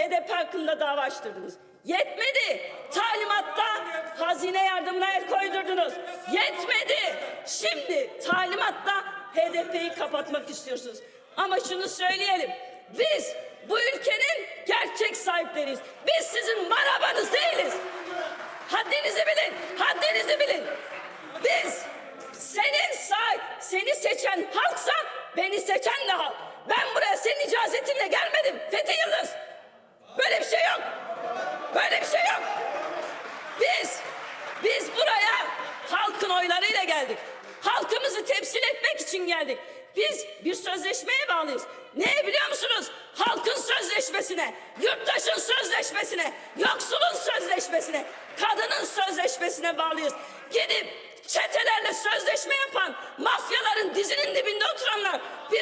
HDP hakkında dava açtırdınız. Yetmedi. Talimatta hazine yardımına el koydurdunuz. Yetmedi. Şimdi talimatta HDP'yi kapatmak istiyorsunuz. Ama şunu söyleyelim. Biz bu ülkenin gerçek sahipleriyiz. Biz sizin marabanız değiliz. Haddinizi bilin. Haddinizi bilin. Biz senin sahip, seni seçen halksa beni seçen de halk. Ben buraya senin icazetinle gelmedim. Biz buraya halkın oylarıyla geldik. Halkımızı temsil etmek için geldik. Biz bir sözleşmeye bağlıyız. Ne biliyor musunuz? Halkın sözleşmesine, yurttaşın sözleşmesine, yoksulun sözleşmesine, kadının sözleşmesine bağlıyız. Gidip çetelerle sözleşme yapan mafyaların dizinin dibinde oturanlar bize